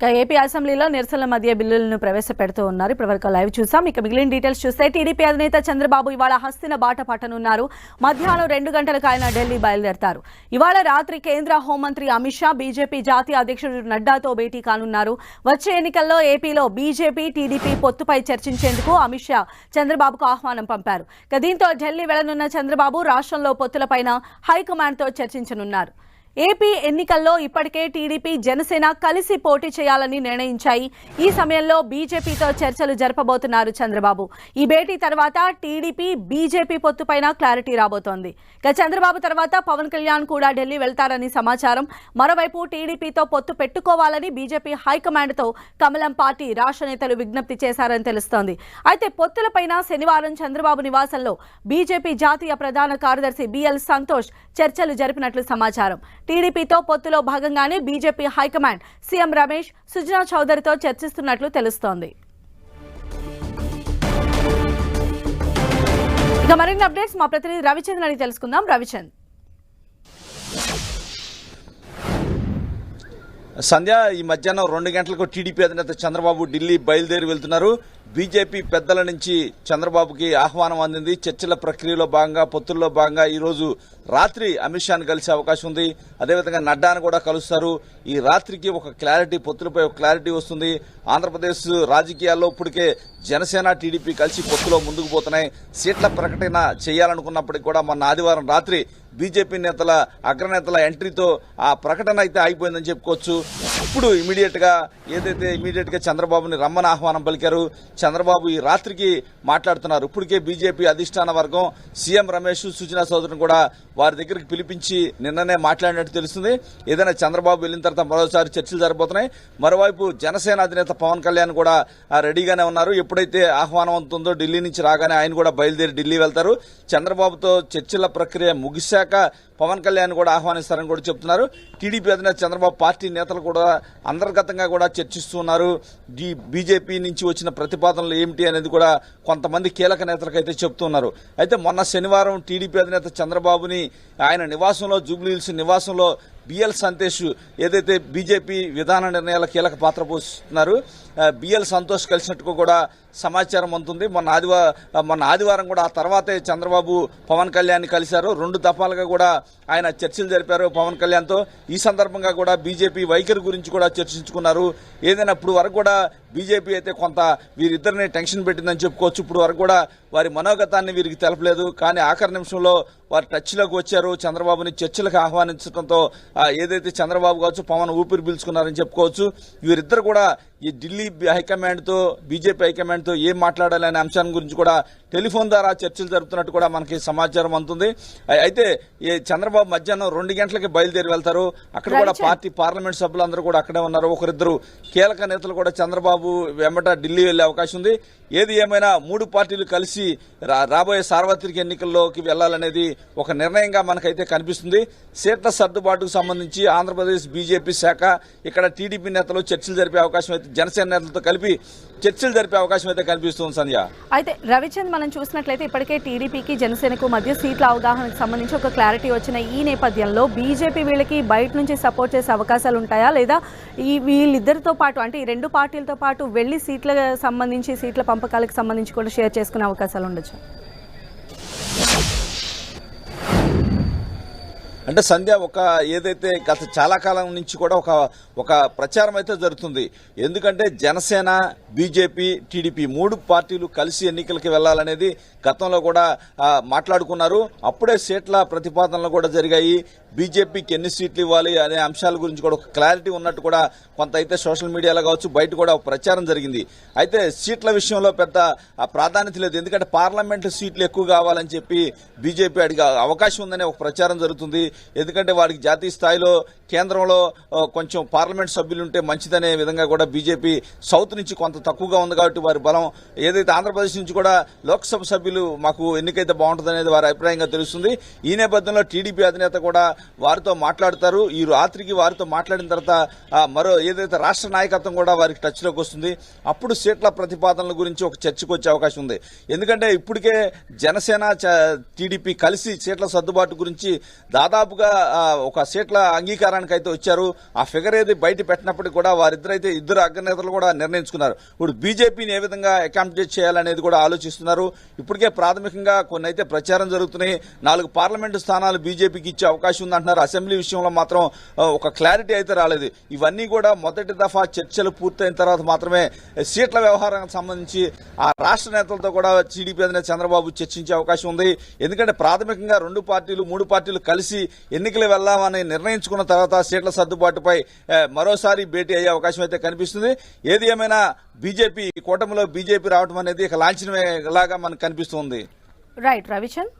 ఇక ఏపీ అసెంబ్లీలో నిరసనల మధ్య బిల్లులను ప్రవేశపెడుతూ ఉన్నారు. ఇప్పటివరకు లైవ్ చూసాం. ఇక మిగిలిన డీటెయిల్స్ చూస్తే టీడీపీ అధినేత చంద్రబాబు ఇవాళ హస్తిన బాట పట్టనున్నారు. మధ్యాహ్నం రెండు గంటలకు ఆయన ఢిల్లీ బయలుదేరతారు. ఇవాళ రాత్రి కేంద్ర హోంమంత్రి అమిత్ షా బీజేపీ జాతీయ అధ్యక్షుడు నడ్డాతో భేటీ కానున్నారు. వచ్చే ఎన్నికల్లో ఏపీలో బీజేపీ టీడీపీ పొత్తుపై చర్చించేందుకు అమిత్ షా చంద్రబాబుకు ఆహ్వానం పంపారు. ఇక దీంతో ఢిల్లీ వెళ్ళనున్న చంద్రబాబు రాష్ట్రంలో పొత్తులపైన హైకమాండ్తో చర్చించనున్నారు. ఏపీ ఎన్నికల్లో ఇప్పటికే టీడీపీ జనసేన కలిసి పోటీ చేయాలని నిర్ణయించాయి. ఈ సమయంలో బీజేపీతో చర్చలు జరపబోతున్నారు చంద్రబాబు. ఈ భేటీ తర్వాత టీడీపీ బీజేపీ పొత్తుపైన క్లారిటీ రాబోతోంది. ఇక చంద్రబాబు తర్వాత పవన్ కళ్యాణ్ కూడా ఢిల్లీ వెళ్తారని సమాచారం. మరోవైపు టీడీపీతో పొత్తు పెట్టుకోవాలని బీజేపీ హైకమాండ్తో కమలం పార్టీ రాష్ట్ర నేతలు విజ్ఞప్తి చేశారని తెలుస్తోంది. అయితే పొత్తులపైన శనివారం చంద్రబాబు నివాసంలో బీజేపీ జాతీయ ప్రధాన కార్యదర్శి బిఎల్ సంతోష్ చర్చలు జరిపినట్లు సమాచారం. టీడీపీతో పొత్తులో భాగంగానే BJP high command CM Ramesh Sujana చౌదరితో చర్చిస్తున్నట్లు తెలుస్తోంది. ఇక మరిన్ని అప్డేట్స్ మా ప్రతినిధి రవిచంద్ర అని తెలుసుకుందాం. రవిచంద్. సంధ్య ఈ మధ్యాహ్నం రెండు గంటలకు టీడీపీ అధినేత చంద్రబాబు ఢిల్లీ బయలుదేరి వెళ్తున్నారు. బీజేపీ పెద్దల నుంచి చంద్రబాబుకి ఆహ్వానం అందింది. చర్చల ప్రక్రియలో భాగంగా పొత్తుల్లో భాగంగా ఈరోజు రాత్రి అమిత్ షాను కలిసే అవకాశం ఉంది. అదేవిధంగా నడ్డాను కూడా కలుస్తారు. ఈ రాత్రికి ఒక క్లారిటీ పొత్తులపై ఒక క్లారిటీ వస్తుంది. ఆంధ్రప్రదేశ్ రాజకీయాల్లో ఇప్పటికే జనసేన టీడీపీ కలిసి పొత్తులో ముందుకు పోతున్నాయి. సీట్ల ప్రకటన చేయాలనుకున్నప్పటికీ కూడా మొన్న ఆదివారం రాత్రి బీజేపీ నేతల అగ్రనేతల ఎంట్రీతో ఆ ప్రకటన అయితే ఆగిపోయిందని చెప్పుకోవచ్చు. ఇప్పుడు ఇమీడియట్గా ఏదైతే ఇమీడియట్గా చంద్రబాబుని రమ్మని ఆహ్వానం పలికారు చంద్రబాబు ఈ రాత్రికి మాట్లాడుతున్నారు. ఇప్పటికే బీజేపీ అధిష్టాన వర్గం సీఎం రమేష్ సుజనా సోదరుని కూడా వారి దగ్గరికి పిలిపించి నిన్ననే మాట్లాడినట్టు తెలుస్తుంది. ఏదైనా చంద్రబాబు వెళ్ళిన తర్వాత మరోసారి చర్చలు జరిపోతున్నాయి మరోవైపు జనసేన అధినేత పవన్ కళ్యాణ్ కూడా రెడీగానే ఉన్నారు. ఎప్పుడైతే ఆహ్వానం అవుతుందో ఢిల్లీ నుంచి రాగానే ఆయన కూడా బయలుదేరి ఢిల్లీ వెళ్తారు. చంద్రబాబుతో చర్చల ప్రక్రియ ముగిశాక పవన్ కళ్యాణ్ కూడా ఆహ్వానిస్తారని కూడా చెప్తున్నారు. టీడీపీ అధినేత చంద్రబాబు పార్టీ నేతలు కూడా అంతర్గతంగా కూడా చర్చిస్తున్నారు. ఈ బీజేపీ నుంచి వచ్చిన ప్రతిపాదనలు ఏమిటి అనేది కూడా కొంతమంది కీలక నేతలకైతే చెప్తున్నారు. అయితే మొన్న శనివారం టీడీపీ అధినేత చంద్రబాబుని ఆయన నివాసంలో జూబ్లీహిల్స్ నివాసంలో బిఎల్ సంతోష్ ఏదైతే బీజేపీ విధాన నిర్ణయాల కీలక పాత్ర పోషిస్తున్నారు బిఎల్ సంతోష్ కలిసినట్టుగా కూడా సమాచారం అందుతుంది మొన్న ఆదివారం మొన్న ఆదివారం కూడా ఆ తర్వాతే చంద్రబాబు పవన్ కళ్యాణ్ కలిశారు. రెండు దఫాలుగా కూడా ఆయన చర్చలు జరిపారు పవన్ కళ్యాణ్తో. ఈ సందర్భంగా కూడా బీజేపీ వైఖరి గురించి కూడా చర్చించుకున్నారు. ఏదైనా ఇప్పుడు వరకు కూడా బీజేపీ అయితే కొంత వీరిద్దరిని టెన్షన్ పెట్టిందని చెప్పుకోవచ్చు. ఇప్పుడు వరకు కూడా వారి మనోగతాన్ని వీరికి తెలపలేదు. కానీ ఆఖరి నిమిషంలో వారు టచ్లోకి వచ్చారు. చంద్రబాబుని చర్చలకు ఆహ్వానించడంతో ఏదైతే చంద్రబాబు కావచ్చు పవన్ ఊపిరి పీల్చుకున్నారని చెప్పుకోవచ్చు. వీరిద్దరు కూడా ఈ ఢిల్లీ హైకమాండ్తో బీజేపీ హైకమాండ్తో ఏం మాట్లాడాలనే అంశాన్ని గురించి కూడా టెలిఫోన్ ద్వారా చర్చలు జరుపుతున్నట్టు కూడా మనకి సమాచారం అందుతుంది. అయి- అయితే ఈ చంద్రబాబు మధ్యాహ్నం రెండు గంటలకి బయలుదేరి వెళ్తారు. అక్కడ కూడా రైట్. పార్టీ పార్లమెంట్ సభ్యులందరూ కూడా అక్కడే ఉన్నారు. ఒకరిద్దరు కీలక నేతలు కూడా చంద్రబాబు వెంబట ఢిల్లీ వెళ్ళే అవకాశం ఉంది. ఏది ఏమైనా మూడు పార్టీలు కలిసి రాబోయే సార్వత్రిక ఎన్నికల్లోకి వెళ్ళాలనేది ఒక నిర్ణయంగా మనకైతే కనిపిస్తుంది. సీట్ల సర్దుబాటుకు సంబంధించి ఆంధ్రప్రదేశ్ బీజేపీ శాఖ ఇక్కడ టీడీపీ నేతలు చర్చలు జరిపే అవకాశం అయితే జనసేన నేతలతో కలిపి చర్చలు జరిపే అవకాశం అయితే కనిపిస్తుంది సంధ్య. అయితే రవిచంద్ మనం చూసినట్లయితే ఇప్పటికే టీడీపీకి జనసేనకు మధ్య సీట్ల అవగాహనకు సంబంధించి ఒక క్లారిటీ వచ్చిన ఈ నేపథ్యంలో బీజేపీ వీళ్ళకి బయట నుంచి సపోర్ట్ చేసే అవకాశాలు ఉంటాయా? లేదా ఈ వీళ్ళిద్దరితో పాటు అంటే ఈ రెండు పార్టీలతో పాటు వెళ్ళి సీట్ల సంబంధించి సీట్ల పంపకాలకు సంబంధించి కూడా షేర్ చేసుకునే అవకాశాలు ఉండొచ్చు? అంటే సంధ్య ఒక ఏదైతే గత చాలా కాలం నుంచి కూడా ఒక ఒక ప్రచారం అయితే జరుగుతుంది. ఎందుకంటే జనసేన బీజేపీ టీడీపీ మూడు పార్టీలు కలిసి ఎన్నికలకి వెళ్ళాలనేది గతంలో కూడా మాట్లాడుకున్నారు. అప్పుడే సీట్ల ప్రతిపాదనలు కూడా జరిగాయి. బీజేపీకి ఎన్ని సీట్లు ఇవ్వాలి అనే అంశాల గురించి కూడా ఒక క్లారిటీ ఉన్నట్టు కూడా కొంత అయితే సోషల్ మీడియాలో కావచ్చు బయట కూడా ఒక ప్రచారం జరిగింది. అయితే సీట్ల విషయంలో పెద్ద ఆ, ప్రాధాన్యత లేదు. ఎందుకంటే పార్లమెంట్ సీట్లు ఎక్కువ కావాలని చెప్పి బీజేపీ అడిగే అవకాశం ఉందనే ఒక ప్రచారం జరుగుతుంది. ఎందుకంటే వాడికి జాతీయ స్థాయిలో కేంద్రంలో కొంచెం పార్లమెంట్ సభ్యులు ఉంటే మంచిదనే విధంగా కూడా బీజేపీ సౌత్ నుంచి కొంత తక్కువగా ఉంది కాబట్టి వారి బలం ఏదైతే ఆంధ్రప్రదేశ్ నుంచి కూడా లోక్సభ సభ్యులు మాకు ఎన్నికైతే బాగుంటుంది అనేది వారి అభిప్రాయంగా తెలుస్తుంది. ఈ నేపథ్యంలో టీడీపీ అధినేత కూడా వారితో మాట్లాడతారు. ఈ రాత్రికి వారితో మాట్లాడిన తర్వాత మరో ఏదైతే రాష్ట్ర నాయకత్వం కూడా వారికి టచ్లోకి వస్తుంది. అప్పుడు సీట్ల ప్రతిపాదనల గురించి ఒక చర్చకు వచ్చే అవకాశం ఉంది. ఎందుకంటే ఇప్పటికే జనసేన టీడీపీ కలిసి సీట్ల సర్దుబాటు గురించి దాదాపుగా ఒక సీట్ల అంగీకారానికి అయితే వచ్చారు. ఆ ఫిగర్ ఏది బయట పెట్టినప్పటికీ కూడా వారిద్దరైతే ఇద్దరు అగ్రనేతలు కూడా నిర్ణయించుకున్నారు. ఇప్పుడు బీజేపీని ఏ విధంగా అకామిడేట్ చేయాలనేది కూడా ఆలోచిస్తున్నారు. ఇప్పటికే ప్రాథమికంగా కొన్ని అయితే ప్రచారం జరుగుతున్నాయి. నాలుగు పార్లమెంటు స్థానాలు బీజేపీకి ఇచ్చే అవకాశం అంటున్నారు అసెంబ్లీ విషయంలో మాత్రం ఒక క్లారిటీ అయితే రాలేదు. ఇవన్నీ కూడా మొదటి దఫా చర్చలు పూర్తయిన తర్వాత మాత్రమే సీట్ల వ్యవహారానికి సంబంధించి ఆ రాష్ట్ర నేతలతో కూడా టీడీపీ అధినేత చంద్రబాబు చర్చించే అవకాశం ఉంది. ఎందుకంటే ప్రాథమికంగా రెండు పార్టీలు మూడు పార్టీలు కలిసి ఎన్నికలు వెళ్దామని నిర్ణయించుకున్న తర్వాత సీట్ల సర్దుబాటుపై మరోసారి భేటీ అయ్యే అవకాశం అయితే కనిపిస్తుంది. ఏది ఏమైనా బీజేపీ కూటమిలో బీజేపీ రావడం అనేది ఇక లాంఛనమే లాగా మనకు కనిపిస్తుంది రైట్ రవిచంద్